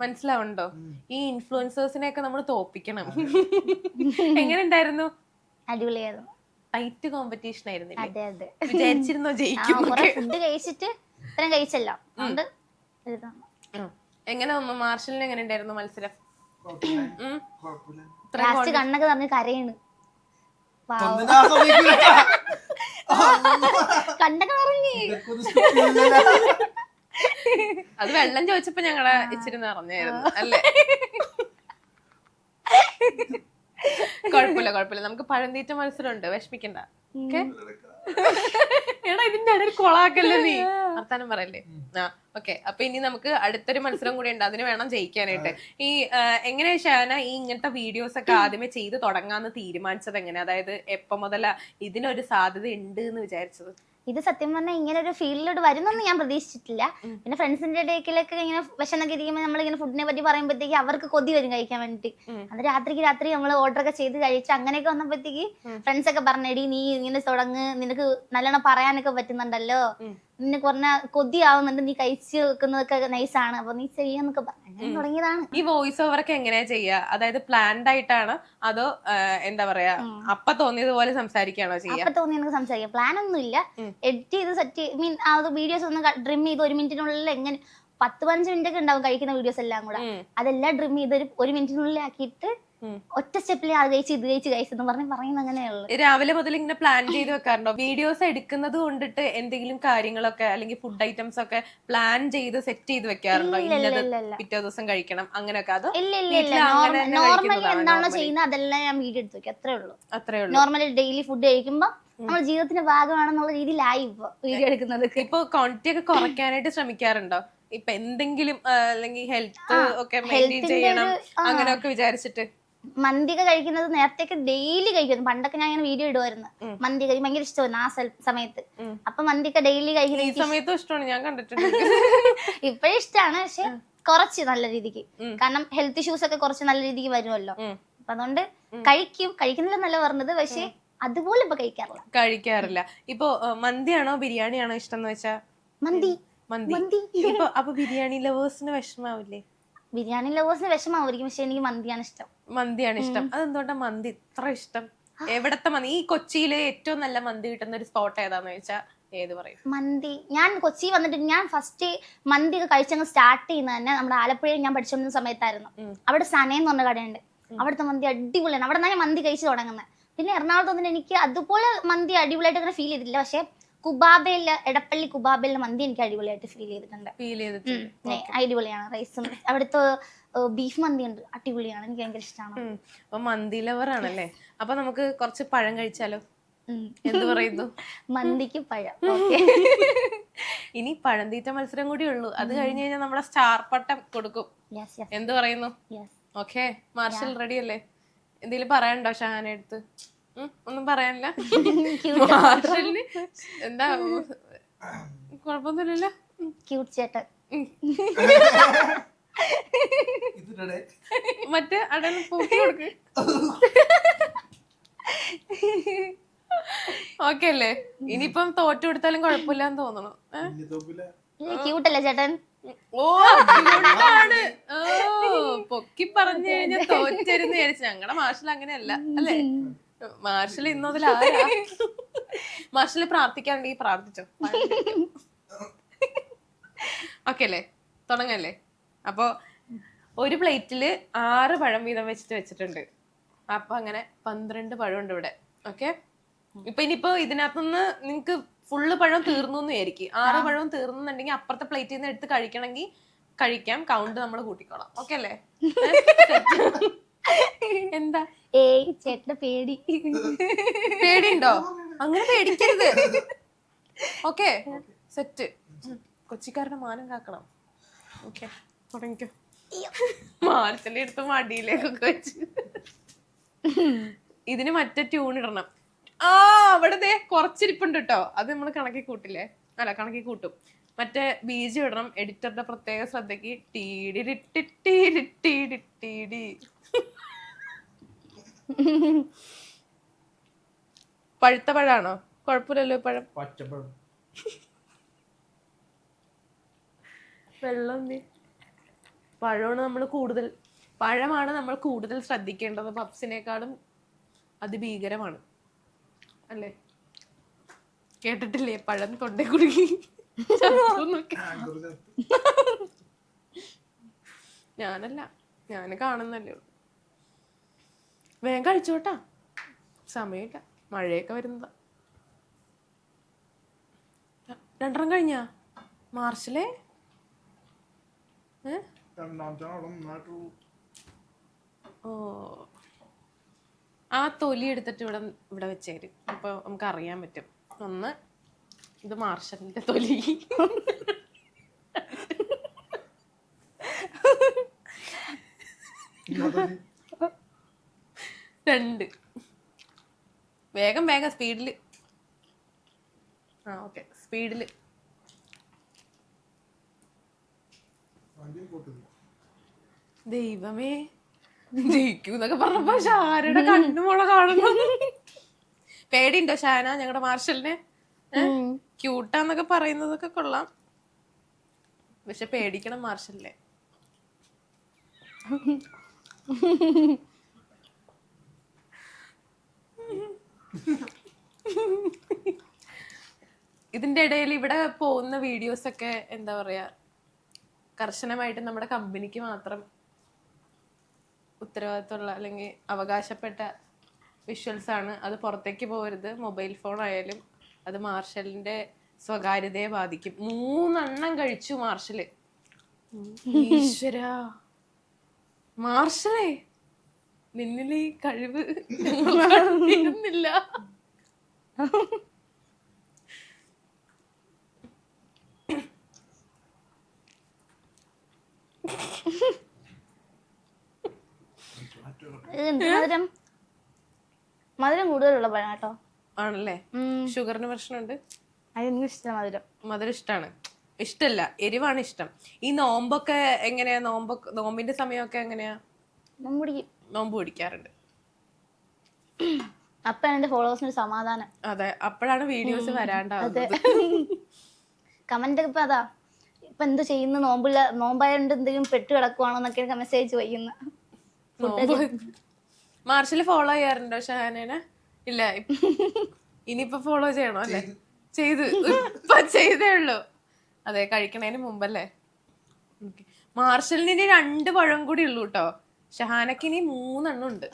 മനസ്സിലാവുണ്ടോ ഈ ഇൻഫ്ലുവൻസേഴ്സിനെ ഒക്കെ നമ്മൾ തോപ്പിക്കണം. എങ്ങനെ ഉണ്ടായിരുന്നു അടിപൊളിയായിരുന്നു. ടൈറ്റ് കോമ്പറ്റീഷൻ ആയിരുന്നു അതെ അതെ. വിചാരിച്ചിരുന്നോ ജയിക്കും ഫുഡ് കഴിച്ചിട്ട് ഇത്രയും കഴിച്ചല്ലോ. അതുകൊണ്ട്. എങ്ങനെ വന്നു? മാർഷലിന് എങ്ങനെ ഉണ്ടായിരുന്നു മത്സരം ലാസ്റ്റ് കണ്ണൊക്കെ നിറഞ്ഞ് കരയാണ്. കണ്ണൊക്കെ നിറഞ്ഞ്. അത് വെള്ളം ചോദിച്ചപ്പോ ഞങ്ങളെ ഇച്ചിരി നിറഞ്ഞായിരുന്നു അല്ലേ? കുഴപ്പമില്ല കുഴപ്പമില്ല. നമുക്ക് പഴന്തീറ്റ മത്സരം ഉണ്ട് വിഷമിക്കണ്ട. ഓക്കെ? എടാ ഇതിന്റെ ഇടയിൽ കൊളാക്കല്ലേ നീ? വർത്താനം പറയല്ലേ? ആ ഓക്കെ. അപ്പൊ ഇനി നമുക്ക് അടുത്തൊരു മത്സരം കൂടി ഉണ്ട് അതിന് വേണം ജയിക്കാനായിട്ട്. ഈ എങ്ങനെയാ ഷാന ഈ ഇങ്ങനത്തെ വീഡിയോസ് ഒക്കെ ആദ്യമേ ചെയ്ത് തുടങ്ങാന്ന് തീരുമാനിച്ചത് എങ്ങനെ അതായത് എപ്പോ മുതലാ ഇതിനൊരു സാധ്യത ഉണ്ട് എന്ന് വിചാരിച്ചത്? ഇത് സത്യം പറഞ്ഞാൽ ഇങ്ങനെ ഒരു ഫീൽഡിലോട്ട് വരുന്നൊന്നും ഞാൻ പ്രതീക്ഷിച്ചിട്ടില്ല. പിന്നെ ഫ്രണ്ട്സിന്റെ ഇടയ്ക്കിലൊക്കെ ഇങ്ങനെ വിഷമൊക്കെ ഇരിക്കുമ്പോൾ നമ്മൾ ഇങ്ങനെ ഫുഡിനെ പറ്റി പറയുമ്പോഴത്തേക്ക് അവർക്ക് കൊതി വരും കഴിക്കാൻ വേണ്ടിട്ട്. അത് രാത്രിക്ക് രാത്രി നമ്മൾ ഓർഡർ ഒക്കെ ചെയ്ത് കഴിച്ച് അങ്ങനെയൊക്കെ വന്നപ്പോഴത്തേക്ക് ഫ്രണ്ട്സ് ഒക്കെ പറഞ്ഞെടി നീ ഇങ്ങനെ തുടങ്ങ് നിനക്ക് നല്ലോണം പറയാനൊക്കെ പറ്റുന്നുണ്ടല്ലോ. നിന്നെ കുറഞ്ഞ കൊതിയാവുന്നുണ്ട് നീ കഴിച്ച് വെക്കുന്നതൊക്കെ നൈസാണ് അപ്പൊ നീ ചെയ്യാന്നൊക്കെ പറഞ്ഞു തുടങ്ങിയതാണ്. ഈ വോയിസ് ഓവർ ഒക്കെ എങ്ങനെയാ ചെയ്യുക അതായത് പ്ലാൻഡ് ആയിട്ടാണ്? അതോ എന്താ പറയാ അപ്പൊ തോന്നിയതുപോലെ സംസാരിക്കുകയാണോ ചെയ്യുക അപ്പൊ തോന്നിയ സംസാരിക്കാം. പ്ലാൻ ഒന്നും ഇല്ല. എഡിറ്റ് ചെയ്ത് സെറ്റ് മീൻ ആ വീഡിയോസ് ഒന്ന് ഡ്രിം ചെയ്ത് ഒരു മിനിറ്റിനുള്ളിൽ എങ്ങനെ പത്ത് പതിനഞ്ച് മിനിറ്റ് ഒക്കെ ഉണ്ടാവും കഴിക്കുന്ന വീഡിയോസ് എല്ലാം കൂടെ. അതെല്ലാം ഡ്രിം ചെയ്ത് ഒരു മിനിറ്റിനുള്ളിൽ ആക്കിയിട്ട്. ഒറ്റ സ്റ്റെപ്പിൽ അത് കഴിച്ച് ഇത് കഴിച്ച് കഴിച്ചെന്ന് പറഞ്ഞ് പറയുന്നത് അങ്ങനെയുള്ളു. രാവിലെ മുതൽ ഇങ്ങനെ പ്ലാൻ ചെയ്ത് വെക്കാറുണ്ടോ? വീഡിയോസ് എടുക്കുന്നത് കൊണ്ടിട്ട് എന്തെങ്കിലും കാര്യങ്ങളൊക്കെ അല്ലെങ്കിൽ ഫുഡ് ഐറ്റംസ് ഒക്കെ പ്ലാൻ ചെയ്ത് സെറ്റ് ചെയ്ത് വെക്കാറുണ്ടോ? ഇന്നത്. പിറ്റേ ദിവസം കഴിക്കണം അങ്ങനെയൊക്കെ അത് ഇല്ല ഇല്ല ഇല്ല. നോർമലി എന്താണോ ചെയ്യുന്നത് അതെല്ലാം ഞാൻ വീഡിയോ എടുത്ത് വെക്കും. അത്രേ ഉള്ളൂ. അത്രേ ഉള്ളൂ. നോർമലി ഡെയിലി ഫുഡ് കഴിക്കുമ്പോൾ നമ്മുടെ ജീവിതത്തിന്റെ ഭാഗമാണെന്നുള്ള രീതിയിലായി ഇപ്പൊ വീഡിയോ എടുക്കുന്നത്. ഇപ്പൊ ക്വാണ്ടിറ്റി ഒക്കെ കുറയ്ക്കാനായിട്ട് ശ്രമിക്കാറുണ്ടോ? ഇപ്പൊ എന്തെങ്കിലും അല്ലെങ്കിൽ ഹെൽത്ത് ഒക്കെ മെയിന്റെയിൻ ചെയ്യണം. അങ്ങനെയൊക്കെ വിചാരിച്ചിട്ട്. മന്തിയൊക്കെ കഴിക്കുന്നത് നേരത്തേക്ക് ഡെയിലി കഴിക്കുന്നു. പണ്ടൊക്കെ ഞാൻ ഇങ്ങനെ വീഡിയോ ഇടുമായിരുന്നു ഉം. മന്തി കഴിക്കും ഭയങ്കര ഇഷ്ടമായിരുന്നു ആ സമയത്ത്. അപ്പൊ മന്തിയൊക്കെ ഡെയിലി ഈ കഴിക്കുന്നത് സമയത്തും ഇഷ്ടമാണ്. ഞാൻ കണ്ടിട്ടുണ്ട്. ഇപ്പഴും ഇഷ്ടമാണ് പക്ഷെ കുറച്ച് നല്ല രീതിക്ക്. കാരണം ഹെൽത്ത് ഇഷ്യൂസ് ഒക്കെ കുറച്ച് നല്ല രീതിക്ക് വരുമല്ലോ. അപ്പൊ അതുകൊണ്ട് കഴിക്കും. കഴിക്കുന്നില്ല നല്ല പറഞ്ഞത്. പക്ഷെ അതുപോലെ ഇപ്പൊ കഴിക്കാറില്ല. കഴിക്കാറില്ല. ഇപ്പൊ മന്തിയാണോ ബിരിയാണിയാണോ ഇഷ്ടം എന്ന് വെച്ചാ? മന്തി. മന്തി. മന്തി. ഇപ്പൊ അപ്പൊ ബിരിയാണി ലവേഴ്സിന് വിഷമാവില്ലേ? ബിരിയാണി ലവേഴ്സിന് വിഷമാവായിരിക്കും പക്ഷെ എനിക്ക് മന്തിയാണ് ഇഷ്ടം. മന്തിയാണ് ഇഷ്ടം. അതെന്തുകൊണ്ടാ മന്തി ഇത്ര ഇഷ്ടം? എവിടത്തെ മന്തി? ഈ കൊച്ചിയിലെ ഏറ്റവും നല്ല മന്തി കിട്ടുന്ന ഒരു സ്പോട്ട് ഏതാന്ന് ഏത് പറയും? മന്തി. ഞാൻ കൊച്ചി വന്നിട്ട് ഞാൻ ഫസ്റ്റ് മന്തി ഒക്കെ കഴിച്ചങ്ങ് സ്റ്റാർട്ട് ചെയ്യുന്നത് തന്നെ നമ്മുടെ ആലപ്പുഴയിൽ ഞാൻ പഠിച്ചുകൊണ്ടിരുന്ന സമയത്തായിരുന്നു. അവിടെ സനയെന്ന് പറഞ്ഞ കടയുണ്ട്. അവിടുത്തെ മന്തി അടിപൊളിയാണ്. അവിടെ നിന്നാണ് ഞാൻ മന്തി കഴിച്ചു തുടങ്ങുന്നത്. പിന്നെ എറണാകുളത്ത് വന്നിട്ട് എനിക്ക് അതുപോലെ മന്തി അടിപൊളിയായിട്ട് അങ്ങനെ ഫീൽ ചെയ്തില്ല പക്ഷെ കുബാബയിലെ എടപ്പള്ളി കുബാബയിലെ മന്തി എനിക്ക് അടിപൊളിയായിട്ട് ഫീൽ ചെയ്തിട്ടുണ്ട്. ഫീൽ ചെയ്തിട്ടുണ്ട്. അടിപൊളിയാണ് റൈസും. അവിടുത്തെ ബീഫ് മന്തി ഉണ്ട് അടിപൊളിയാണ്. എനിക്ക് ഭയങ്കര ഇഷ്ടമാണ്. അപ്പൊ മന്തി ലവർ ആണല്ലേ? അപ്പൊ നമുക്ക് കുറച്ച് പഴം കഴിച്ചാലോ? എന്ന് എന്ത് പറയുന്നു? മന്തിക്ക് പഴം. ഇനി പഴംതീറ്റ മത്സരം കൂടി ഉള്ളൂ. അത് കഴിഞ്ഞു കഴിഞ്ഞാൽ നമ്മുടെ സ്റ്റാർ പട്ടം കൊടുക്കും. എന്ത് പറയുന്നു? ഓക്കെ മാർഷൽ റെഡി അല്ലേ എന്തെങ്കിലും പറയണ്ടോ ഷഹാനെ അടുത്ത് ഒന്നും പറയാനില്ല. മാർഷലിന് എന്താ കുഴപ്പമൊന്നുമില്ലല്ലോ. ക്യൂട്ട് ചേട്ടൻ. മറ്റേ അടൽ പൂക്കി കൊടുക്ക്. ഓക്കെ അല്ലേ? ഇനിയിപ്പം തോറ്റു കൊടുത്താലും കുഴപ്പമില്ലാന്ന് തോന്നണു. ക്യൂട്ടല്ലേ ചേട്ടൻ? ഓ ആണ്. ഓ പൊക്കി പറഞ്ഞു കഴിഞ്ഞാൽ തോറ്റരുന്ന് വിചാരിച്ചു. ഞങ്ങളുടെ മാർഷൽ അങ്ങനെയല്ല അല്ലേ? മാർഷൽ ഇന്നതിൽ മാർഷൽ പ്രാർത്ഥിക്കാണെങ്കിൽ പ്രാർത്ഥിച്ചോ. ഓക്കെ അല്ലേ തുടങ്ങല്ലേ? അപ്പോ ഒരു പ്ലേറ്റിൽ ആറ് പഴം വീതം വെച്ചിട്ട് വെച്ചിട്ടുണ്ട്. അപ്പൊ അങ്ങനെ പന്ത്രണ്ട് പഴം ഉണ്ട് ഇവിടെ. ഓക്കെ? ഇപ്പൊ ഇനിയിപ്പോ ഇതിനകത്തുനിന്ന് നിങ്ങക്ക് ഫുള്ള് പഴം തീർന്നു എന്ന് വിചാരിക്കും. ആറ് പഴവും തീർന്നുണ്ടെങ്കിൽ അപ്പുറത്തെ പ്ലേറ്റിൽ നിന്ന് എടുത്ത് കഴിക്കണമെങ്കിൽ കഴിക്കാം. കൗണ്ട് നമ്മൾ കൂട്ടിക്കോളാം. ഓക്കെ അല്ലേ എന്താ? ഏയ് ചേട്ടന് പേടി. പേടിയുണ്ടോ? അങ്ങനെ പേടിക്കരുത്. ഓക്കെ. സെറ്റ്. കൊച്ചിക്കാരുടെ മാനം കാക്കണം. ഓക്കെ. തുടങ്ങിക്കോ. മാർച്ചലി എടുത്ത് മടിയിലേക്കൊക്കെ വെച്ച്. ഇതിന് മറ്റേ ട്യൂൺ ഇടണം. ആ അവിടെ ദേ കുറച്ചിരിപ്പുണ്ട് കേട്ടോ അത് നമ്മൾ കണക്കി കൂട്ടില്ലേ? അല്ല കണക്കി കൂട്ടും. മറ്റേ ബീജം ഇടണം. എഡിറ്ററുടെ പ്രത്യേക ശ്രദ്ധയ്ക്ക്. ടീഡിരിട്ടിട്ടിരിട്ടിരിട്ടിരി പഴുത്ത പഴാണോ? കുഴപ്പമില്ലല്ലോ ഈ പഴം പച്ചപ്പഴം. വെള്ളം നീ പഴമാണ് നമ്മൾ കൂടുതൽ പഴമാണ് നമ്മൾ കൂടുതൽ ശ്രദ്ധിക്കേണ്ടത്. പപ്സിനേക്കാളും അതിഭീകരമാണ്. അല്ലേ? കേട്ടിട്ടില്ലേ? പഴം തൊണ്ടേ കുടുങ്ങി. ഞാനല്ല. ഞാൻ കാണുന്നല്ലേ ഉള്ളൂ. വേഗം കഴിച്ചോട്ടാ. സമയമില്ല. മഴയൊക്കെ വരുന്നതാ. രണ്ടെണ്ണം കഴിഞ്ഞാ? മാർച്ചിലെ? ഓ. ആ തൊലി എടുത്തിട്ട് ഇവിടെ ഇവിടെ വെച്ചേര്. അപ്പൊ നമുക്ക് അറിയാൻ പറ്റും. ഒന്ന് ഇത് മാർഷലിന്റെ തൊലി. ഇന്നത്തെ രണ്ട്. വേഗം വേഗം സ്പീഡിൽ ആ ഓക്കെ. സ്പീഡിൽ ദൈവമേ. ജയിക്കൂന്നൊക്കെ പറഞ്ഞപ്പോ ഷാരയുടെ കണ്ണുമുള കാണുന്നു. പേടിയുണ്ടോ ഷാന ഞങ്ങളുടെ മാർഷലിനെ? ക്യൂട്ടാന്നൊക്കെ പറയുന്നതൊക്കെ കൊള്ളാം. പക്ഷെ പേടിക്കണം മാർഷലിനെ. ഇതിന്റെ ഇടയിൽ ഇവിടെ പോകുന്ന വീഡിയോസ് ഒക്കെ എന്താ പറയാ കർശനമായിട്ട് നമ്മുടെ കമ്പനിക്ക് മാത്രം ഉത്തരവാദിത്തമുള്ള അല്ലെങ്കിൽ അവകാശപ്പെട്ട വിഷ്വൽസ് ആണ്. അത് പുറത്തേക്ക് പോകരുത്. മൊബൈൽ ഫോൺ ആയാലും അത് മാർഷലിന്റെ സ്വകാര്യതയെ ബാധിക്കും. മൂന്നെണ്ണം കഴിച്ചു മാർഷൽ ഈശ്വര. മാർഷലേ നിന്നിലെ കഴിവ് ഞങ്ങൾ കണ്ടിരുന്നില്ല ഇത് എന്ത് മധുരം മധുരം കൂടുതലുള്ള പഴം കേട്ടോ. ആണല്ലേ. ഷുഗറിന് പ്രശ്നമുണ്ട്? അതെനിക്ക് ഇഷ്ടം മധുരം. മധുരം ഇഷ്ടമാണ് ഇഷ്ടല്ല എരിവാണ് ഇഷ്ടം. ഈ നോമ്പൊക്കെ എങ്ങനെയാ? നോമ്പൊക്കെ നോമ്പിന്റെ സമയമൊക്കെ എങ്ങനെയാ? നമ്മുടെ നോമ്പ് പിടിക്കാറുണ്ട്. അപ്പൊ എന്റെ ഫോളോവേഴ്സിന് സമാധാനം. അതെ അപ്പോഴാണ് വീഡിയോസ് വരാണ്ടാവുന്നത്. കമന്റ് ഒക്കെ ഇപ്പൊ അതാ. ഇപ്പൊ എന്ത് ചെയ്യുന്നു? നോമ്പില്ല നോമ്പായോണ്ട് എന്തെങ്കിലും പെട്ട് കിടക്കുവാണോ എന്നൊക്കെ മെസ്സേജ് വയ്ക്കുന്ന നോമ്പ് മാർച്ചിൽ ഫോളോ ചെയ്യാറുണ്ടോ ഷഹാനേനെ? ഇല്ല. ഇനിയിപ്പോ ഫോളോ ചെയ്യണോ അല്ലേ? ചെയ്ത്. ഇപ്പൊ ചെയ്തേ ഉള്ളൂ. അതെ കഴിക്കണേന് മുമ്പല്ലേ. മാർഷലിന് ഇനി രണ്ട് പഴം കൂടി ഉള്ളൂ കേട്ടോ ഷഹാനക്ക് ഇനി മൂന്നെണ്ണം ഉണ്ട്.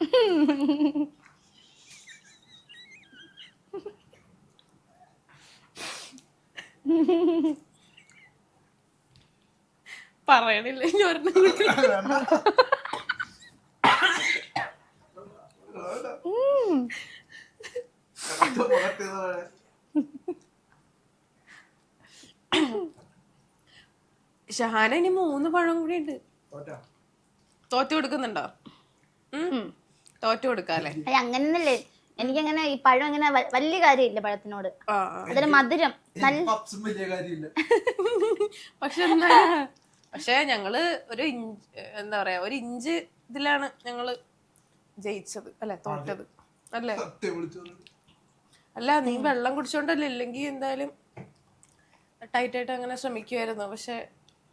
പറയണില്ല ഇനി ഒരെണ്ണം കൂടി. ഷഹാന ഇനി മൂന്ന് പഴം കൂടി ഉണ്ട്. തോറ്റു? കൊടുക്കുന്നുണ്ടോ? ഉം. തോറ്റു കൊടുക്കാല്ലേ? അങ്ങനെയൊന്നല്ലേ എനിക്കങ്ങനെ ഈ പഴം അങ്ങനെ വലിയ കാര്യമില്ല പഴത്തിനോട്. ആ അതിന് മധുരം. നല്ല പക്ഷെ പക്ഷെ ഞങ്ങൾ ഒരു ഇഞ്ച് എന്താ പറയാ ഒരു ഇഞ്ച് ഇതിലാണ് ഞങ്ങൾ ജയിച്ചത് അല്ലെ തോറ്റത് അല്ലേ? സത്യം വിളിച്ചു അല്ല നീ വെള്ളം കുടിച്ചോണ്ടല്ലേ ഇല്ലെങ്കിൽ എന്തായാലും ടൈറ്റായിട്ട് അങ്ങനെ ശ്രമിക്കുമായിരുന്നു പക്ഷെ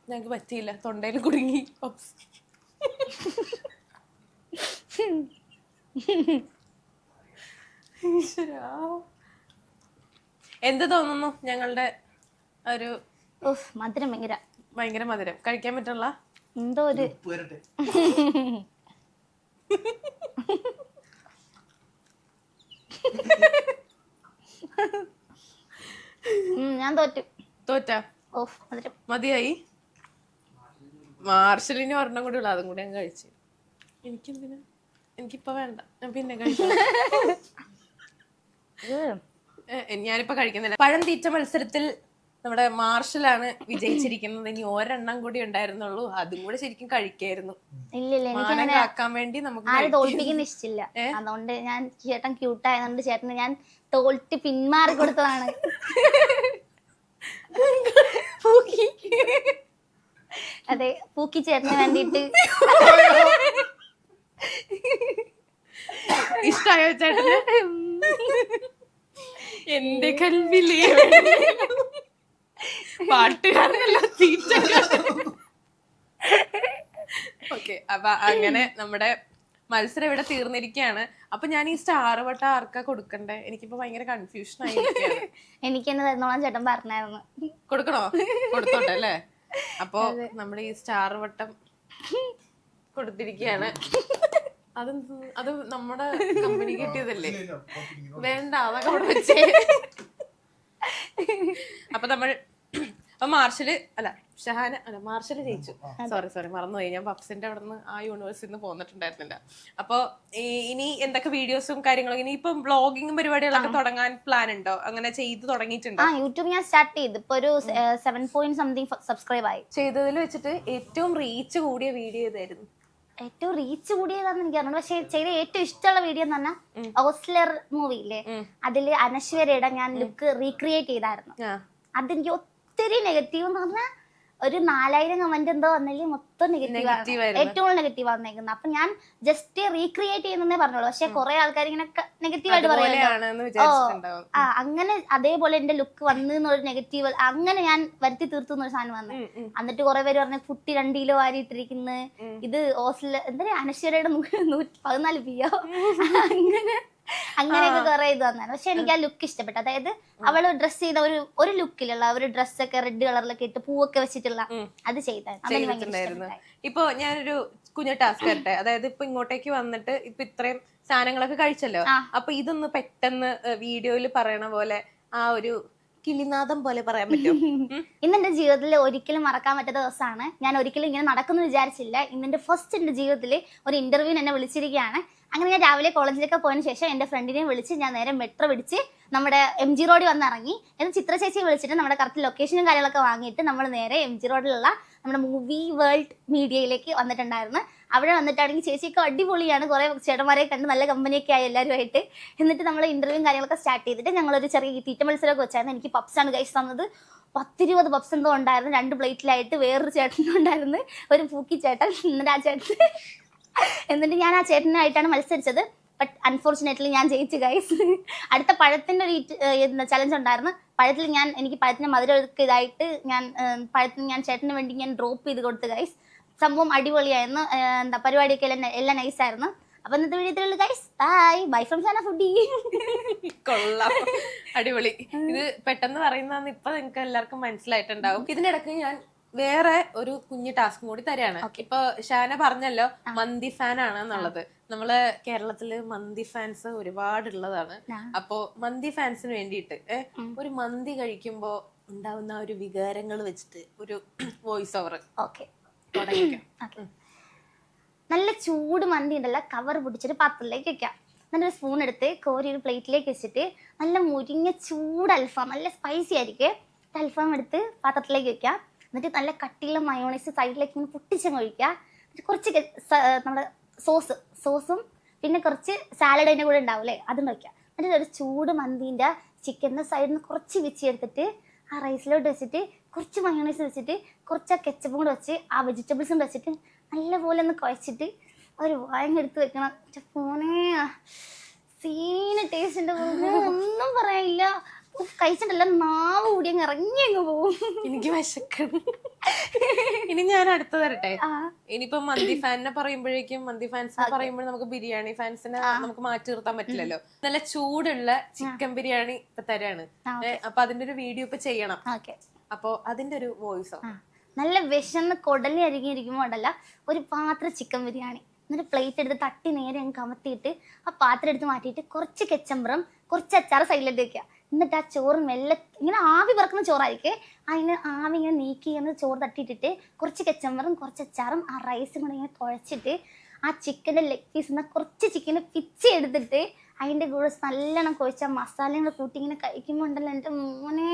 ഞങ്ങക്ക് പറ്റിയില്ല തൊണ്ടയിൽ കുടുങ്ങി. എന്ത് തോന്നുന്നു ഞങ്ങളുടെ ഒരു ഉഫ്, മധുരം ഭയങ്കര. ഭയങ്കര മധുരം. കഴിക്കാൻ പറ്റുള്ള? എന്തോ ഒരു ഞാൻ തോറ്റു. തോറ്റ? ഓ മധുരം. മതിയായി. മാർഷലിന് ഒരെണ്ണം കൂടി ഉള്ളു അതും കൂടി ഞാൻ കഴിച്ചു. എനിക്കെന്തിനാ? എനിക്കിപ്പോ വേണ്ട. ഞാൻ പിന്നെ കഴിക്കാം. ഞാനിപ്പോ കഴിക്കുന്നില്ല. പഴം തീറ്റ മത്സരത്തിൽ നമ്മുടെ മാർഷലാണ് വിജയിച്ചിരിക്കുന്നത്. ഇനി ഒരെണ്ണം കൂടി ഉണ്ടായിരുന്നുള്ളൂ. അതും കൂടെ ശരിക്കും കഴിക്കായിരുന്നു. മാനം വേണ്ടി നമുക്ക്. തോൽപ്പിക്കുന്ന ഇഷ്ടമില്ല അതുകൊണ്ട് ഞാൻ ചേട്ടൻ ക്യൂട്ടായതുകൊണ്ട് ചേട്ടന് ഞാൻ തോൽറ്റ് പിന്മാറി കൊടുത്തതാണ്. അതെ പൂക്കി ചേട്ടന് വേണ്ടിയിട്ട്. ഇഷ്ടായോ ചേട്ടന്? എന്റെ കൽവിലേ പാട്ടുകാരനല്ല ഓക്കെ അപ്പൊ അങ്ങനെ നമ്മുടെ മത്സരം ഇവിടെ തീർന്നിരിക്കുകയാണ് അപ്പൊ ഞാൻ ഈ സ്റ്റാർ വട്ട ആർക്കാ കൊടുക്കണ്ടേ? എനിക്കിപ്പോ ഭയങ്കര കൺഫ്യൂഷൻ ആയി എനിക്ക് എന്നെ തന്നോളാം ചേട്ടൻ പറഞ്ഞായിരുന്നു. കൊടുക്കണോ? കൊടുത്തോട്ടെ അല്ലേ? അപ്പൊ നമ്മുടെ ഈ സ്റ്റാർ വട്ടം കൊടുത്തിരിക്കുകയാണ്. അത് അത് നമ്മുടെ കമ്പനി കിട്ടിയതല്ലേ? വേണ്ട അതൊക്കെ അവിടെ വെച്ചേ. അപ്പൊ നമ്മൾ അപ്പൊ മാർഷൽ അല്ല ഷഹാന അല്ല മാർഷൽ ജയിച്ചു. സോറി സോറി മറന്നുപോയി. ഞാൻ പപ്സിന്റെ അവിടെ നിന്ന് ആ യൂണിവേഴ്സിൽ നിന്ന് പോന്നിട്ടുണ്ടായിരുന്നില്ല. അപ്പൊ ഇനി എന്തൊക്കെ വീഡിയോസും കാര്യങ്ങളും ഇനി ഇപ്പം വ്ളോഗിങ്ങും പരിപാടികളൊക്കെ തുടങ്ങാൻ പ്ലാൻ ഉണ്ടോ? അങ്ങനെ ചെയ്ത് തുടങ്ങിയിട്ടുണ്ടോ? ആ യൂട്യൂബ് ഞാൻ സ്റ്റാർട്ട് ചെയ്ത്. ഇപ്പൊ ഒരു സെവൻ പോയിന്റ് സംതിങ് സബ്സ്ക്രൈബ് ആയി. ചെയ്തതിൽ വെച്ചിട്ട് ഏറ്റവും റീച്ച് കൂടിയ വീഡിയോ ഇതായിരുന്നു ഏറ്റവും റീച്ച് കൂടിയതാന്ന് എനിക്ക് അറിഞ്ഞു പക്ഷെ ചെയ്ത ഏറ്റവും ഇഷ്ടമുള്ള വീഡിയോ എന്ന് പറഞ്ഞാൽ ഓസ്ലർ മൂവി ഇല്ലേ? അതിൽ അനശ്വരയുടെ ഞാൻ ലുക്ക് റീക്രിയേറ്റ് ചെയ്തായിരുന്നു. അതെനിക്ക് ഒത്തിരി നെഗറ്റീവ് എന്ന് പറഞ്ഞാൽ ഒരു നാലായിരം കമന്റ് എന്തോ വന്നില്ലേ മൊത്തം നെഗറ്റീവ്. ഏറ്റവും കൂടുതൽ നെഗറ്റീവ് വന്നേക്കുന്നത്. അപ്പൊ ഞാൻ ജസ്റ്റ് റീക്രിയേറ്റ് ചെയ്യുന്നേ പറഞ്ഞോളൂ. പക്ഷെ കുറെ ആൾക്കാർ ഇങ്ങനെ നെഗറ്റീവായിട്ട് പറയുമല്ലോ ആ അങ്ങനെ അതേപോലെ എന്റെ ലുക്ക് വന്നു എന്നൊരു നെഗറ്റീവ് അങ്ങനെ ഞാൻ വരുത്തി തീർത്തു എന്നൊരു സാധനം വന്നു. എന്നിട്ട് കുറെ പേര് പറഞ്ഞു കുട്ടി രണ്ട് കിലോ വാരിയിട്ടിരിക്കുന്നു ഇത് ഹോസ്റ്റലിൽ എന്താ അനശ്വരയുടെ നൂറ്റി പതിനാല് പിയോ അങ്ങനെ അങ്ങനെയൊക്കെ കുറെ ഇത് വന്നാണ് പക്ഷെ എനിക്ക് ആ ലുക്ക് ഇഷ്ടപ്പെട്ടു. അതായത് അവൾ ഡ്രസ് ചെയ്ത ഒരു ഒരു ലുക്കിലുള്ള ഒരു ഡ്രസ്സൊക്കെ റെഡ് കളറിലൊക്കെ ഇട്ട് പൂവൊക്കെ വെച്ചിട്ടുള്ള അത് ചെയ്തായിരുന്നു ഇപ്പൊ ഞാനൊരു കുഞ്ഞു ടാസ്ക് തരട്ടെ അതായത് ഇപ്പൊ ഇങ്ങോട്ടേക്ക് വന്നിട്ട് ഇപ്പൊ ഇത്രയും സാധനങ്ങളൊക്കെ കഴിച്ചല്ലോ. അപ്പൊ ഇതൊന്ന് പെട്ടെന്ന് വീഡിയോയിൽ പറയണ പോലെ ആ ഒരു കിളിനാഥം പോലെ പറയാൻ പറ്റും ഇന്ന് എന്റെ ജീവിതത്തിൽ ഒരിക്കലും മറക്കാൻ പറ്റാത്ത ദിവസമാണ്. ഞാൻ ഒരിക്കലും ഇങ്ങനെ നടക്കുന്നു വിചാരിച്ചില്ല. ഇന്ന് എന്റെ ഫസ്റ്റ് എന്റെ ജീവിതത്തിൽ ഒരു ഇന്റർവ്യൂവിന് എന്നെ വിളിച്ചിരിക്കുകയാണ്. അങ്ങനെ ഞാൻ രാവിലെ കോളേജിലൊക്കെ പോയതിനു ശേഷം എന്റെ ഫ്രണ്ടിനെ വിളിച്ച് ഞാൻ നേരെ മെട്രോ പിടിച്ച് നമ്മുടെ എം ജി റോഡിൽ വന്ന് ഇറങ്ങി എന്നിട്ട് ചിത്ര ചേച്ചിയെ വിളിച്ചിട്ട് നമ്മുടെ കറക്റ്റ് ലൊക്കേഷനും കാര്യങ്ങളൊക്കെ വാങ്ങിയിട്ട് നമ്മൾ നേരെ എം ജി റോഡിലുള്ള നമ്മുടെ മൂവി വേൾഡ് മീഡിയയിലേക്ക് വന്നിട്ടുണ്ടായിരുന്നു. അവിടെ വന്നിട്ടാണെങ്കിൽ ചേച്ചിയൊക്കെ അടിപൊളിയാണ്. കുറേ ചേട്ടന്മാരെ കണ്ട് നല്ല കമ്പനിയൊക്കെ ആയി എല്ലാവരുമായിട്ട് എന്നിട്ട് നമ്മൾ ഇന്റർവ്യൂ കാര്യങ്ങളൊക്കെ സ്റ്റാർട്ട് ചെയ്തിട്ട് ഞങ്ങളൊരു ചെറിയ തീറ്റ മത്സരമൊക്കെ വെച്ചായിരുന്നു. എനിക്ക് പപ്സാണ് കഴിച്ച് തന്നത്. പത്തിരുപത് പപ്സ് എന്തോ ഉണ്ടായിരുന്നു. രണ്ട് പ്ലേറ്റിലായിട്ട് വേറൊരു ചേട്ടനും ഉണ്ടായിരുന്നു. ഒരു പൂക്കി ചേട്ടൻ എന്നിട്ട് ആ ചേട്ടൻ എന്നിട്ട് ഞാൻ ആ ചേട്ടനായിട്ടാണ് മത്സരിച്ചത്. ബട്ട് അൺഫോർച്ചുനേറ്റ്ലി ഞാൻ ജയിച്ചു ഗൈസ് അടുത്ത പഴത്തിന്റെ ഒരു ചലഞ്ച് ഉണ്ടായിരുന്നു. പഴത്തിൽ ഞാൻ എനിക്ക് പഴത്തിന്റെ മധുരമൊക്കെ ഇതായിട്ട് ഞാൻ പഴത്തിന് ഞാൻ ചേട്ടന് വേണ്ടി ഞാൻ ഡ്രോപ്പ് ചെയ്ത് കൊടുത്തു ഗൈസ് സംഭവം അടിപൊളിയായിരുന്നു. എന്താ പരിപാടിയൊക്കെ എല്ലാം എല്ലാം നൈസായിരുന്നു അപ്പൊ ഇന്നത്തെ video guys bye bye from Sana foodie കൊള്ളാം. അടിപൊളി. ഇത് പെട്ടെന്ന് പറയുന്നതെന്ന് ഇപ്പൊ നിങ്ങൾക്ക് എല്ലാവർക്കും മനസ്സിലായിട്ടുണ്ടാവും. ഇതിനിടക്ക് ഞാൻ വേറെ ഒരു കുഞ്ഞു ടാസ്കും കൂടി തരാണ്. ഇപ്പൊ ഷാന പറഞ്ഞല്ലോ മന്തി ഫാൻ ആണ് എന്നുള്ളത്. നമ്മൾ കേരളത്തിൽ മന്തി ഫാൻസ് ഒരുപാട് ഉള്ളതാണ്. അപ്പോ മന്തി ഫാൻസിന് വേണ്ടിയിട്ട് ഒരു മന്തി കഴിക്കുമ്പോ ഉണ്ടാവുന്ന ഒരു വികാരങ്ങൾ വെച്ചിട്ട് ഒരു വോയിസ് ഓവർ ഓക്കെ. നല്ല ചൂട് മന്തി ഉണ്ടല്ലോ കവർ പിടിച്ചിട്ട് പാത്രത്തിലേക്ക് വെക്കാം. നല്ലൊരു സ്പൂൺ എടുത്ത് കോരി ഒരു പ്ലേറ്റിലേക്ക് വെച്ചിട്ട് നല്ല മുരിഞ്ഞ ചൂട് അൽഫാം നല്ല സ്പൈസി ആയിരിക്കും. അൽഫാം എടുത്ത് പാത്രത്തിലേക്ക് വെക്കാം. എന്നിട്ട് നല്ല കട്ടിയുള്ള മയോണൈസ് സൈഡിലേക്ക് ഇങ്ങനെ പൊട്ടിച്ചങ്ങ് ഒഴിക്കുക. എന്നിട്ട് കുറച്ച് നമ്മുടെ സോസ് സോസും പിന്നെ കുറച്ച് സാലഡിന്റെ കൂടെ ഉണ്ടാവും അല്ലേ? അതും വയ്ക്കുക. എന്നിട്ട് ഒരു ചൂട് മന്തീന്റെ ചിക്കന്റെ സൈഡിൽ നിന്ന് കുറച്ച് വിച്ചി എടുത്തിട്ട് ആ റൈസിലോട്ട് വെച്ചിട്ട് കുറച്ച് മയോണൈസ് വെച്ചിട്ട് കുറച്ച് ആ കെച്ചപ്പും കൂടെ വെച്ച് ആ വെജിറ്റബിൾസും വെച്ചിട്ട് നല്ലപോലെ ഒന്ന് കുഴച്ചിട്ട് ഒരു വായങ്ങ എടുത്ത് വെക്കണം. ഫോനേ സീന സീന ഉണ്ട് ഒന്നും പറയാനില്ല. കഴിച്ചിട്ടല്ല. നാവ് കൂടി അങ്ങ് ഇറങ്ങി അങ്ങ് പോവും. എനിക്ക് വിശക്കണം ഇനി ഞാൻ അടുത്ത തരട്ടെ. ഇനിയിപ്പോ മന്തി ഫാനിനെ പറയുമ്പോഴേക്കും മന്തി ഫാൻസിനെ പറയുമ്പോൾ നമുക്ക് ബിരിയാണി ഫാൻസിനെ നമുക്ക് മാറ്റി നിർത്താൻ പറ്റില്ലല്ലോ. നല്ല ചൂടുള്ള ചിക്കൻ ബിരിയാണി ഇപ്പൊ തരാണ്. അപ്പൊ അതിന്റെ ഒരു വീഡിയോ ഇപ്പൊ ചെയ്യണം. അപ്പൊ അതിന്റെ ഒരു വോയിസോ? നല്ല വിശന്ന് കൊടലി അരികിയിരിക്കുമ്പോൾ ഉണ്ടല്ല ഒരു പാത്ര ചിക്കൻ ബിരിയാണി. എന്നിട്ട് പ്ലേറ്റ് എടുത്ത് തട്ടി നേരെ അങ്ങ് കമത്തിയിട്ട് ആ പാത്രം എടുത്ത് മാറ്റിയിട്ട് കുറച്ച് കെച്ചമ്പറം കുറച്ച് അച്ചാറ് സൈഡിലേക്ക് വെക്കുക എന്നിട്ട് ആ ചോറ് മെല്ലെ ഇങ്ങനെ ആവി പറക്കുന്ന ചോറായിരിക്കേ. അതിന് ആവി ഇങ്ങനെ നീക്കി ഇങ്ങനെ ചോറ് തട്ടിയിട്ടിട്ട് കുറച്ച് കച്ചമ്പറും കുറച്ച് അച്ചാറും ആ റൈസും കൂടെ ഇങ്ങനെ കുഴച്ചിട്ട് ആ ചിക്കന്റെ ലെഗ് പീസ് കുറച്ച് ചിക്കന് പിച്ചി എടുത്തിട്ട് അതിന്റെ കൂടെ നല്ലോണം കുഴച്ച മസാലയും കൂടെ കൂട്ടി ഇങ്ങനെ കഴിക്കുമ്പോൾ ഉണ്ടല്ലോ എന്റെ മോനെ.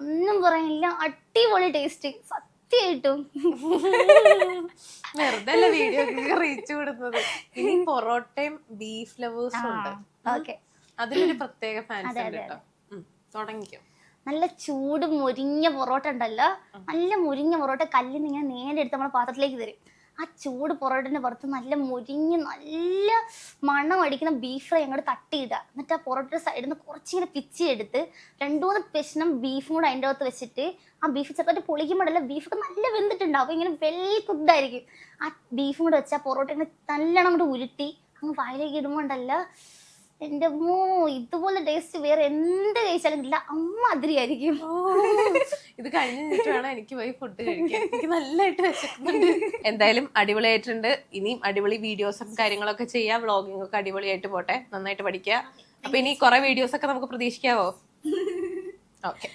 ഒന്നും പറയാനില്ല അടിപൊളി ടേസ്റ്റ് സത്യമായിട്ടും വെറുതെ വീഡിയോ റീച്ച് കൊടുത്തത്? ഇനി പൊറോട്ടയും ബീഫ് ലവേഴ്സും ഉണ്ട്. ഓക്കെ. അതിലൊരു പ്രത്യേക ഫാൻസ് ഉണ്ട് കേട്ടോ തുടങ്ങിക്കോ. നല്ല ചൂട് മുരിഞ്ഞ പൊറോട്ട ഉണ്ടല്ലോ? നല്ല മുരിഞ്ഞ പൊറോട്ട കല്ലിൽ നിന്ന് ഇങ്ങനെ നേരെ എടുത്ത് നമ്മുടെ പാത്രത്തിലേക്ക് തരും. ആ ചൂട് പൊറോട്ടന്റെ പുറത്ത് നല്ല മുരിഞ്ഞ് നല്ല മണം അടിക്കുന്ന ബീഫ് ഫ്രൈ അങ്ങോട്ട് തട്ടിയിടുക. എന്നിട്ട് ആ പൊറോട്ടയുടെ സൈഡിൽ നിന്ന് കുറച്ചിങ്ങനെ പിച്ചി എടുത്ത് രണ്ടു മൂന്ന് പ്രശ്നം ബീഫും കൂടെ അതിന്റെ അകത്ത് വെച്ചിട്ട് ആ ബീഫ് ചെറുതായിട്ട് പൊളിക്കുമ്പോഴല്ല ബീഫൊക്കെ നല്ല വെന്തിട്ടുണ്ടാവും. അപ്പോൾ ഇങ്ങനെ വെൽ ആയിരിക്കും. ആ ബീഫും കൂടെ വെച്ചാൽ പൊറോട്ട ഇങ്ങനെ നല്ലോണം അങ്ങോട്ട് ഉരുട്ടി അങ്ങ് വായിലേക്ക് ഇടുമ്പോണ്ടല്ല എന്റെ മൂ ഇതുപോലെ ടേസ്റ്റ് വേറെ എന്ത് കഴിച്ചാലും ഇല്ല അമ്മ അതിരിയായിരിക്കും ഇത് കഴിഞ്ഞ് കഴിഞ്ഞിട്ട് വേണം എനിക്ക് പോയി ഫുഡ് കഴിക്കാൻ. എനിക്ക് നല്ലതായിട്ട് വിശക്കുന്നുണ്ട്. എന്തായാലും അടിപൊളിയായിട്ടുണ്ട്. ഇനിയും അടിപൊളി വീഡിയോസും കാര്യങ്ങളൊക്കെ ചെയ്യാം. വ്ളോഗിംഗ് ഒക്കെ അടിപൊളിയായിട്ട് പോട്ടെ. നന്നായിട്ട് പഠിക്കുക. അപ്പൊ ഇനി കുറെ വീഡിയോസ് ഒക്കെ നമുക്ക് പ്രതീക്ഷിക്കാവോ? ഓക്കെ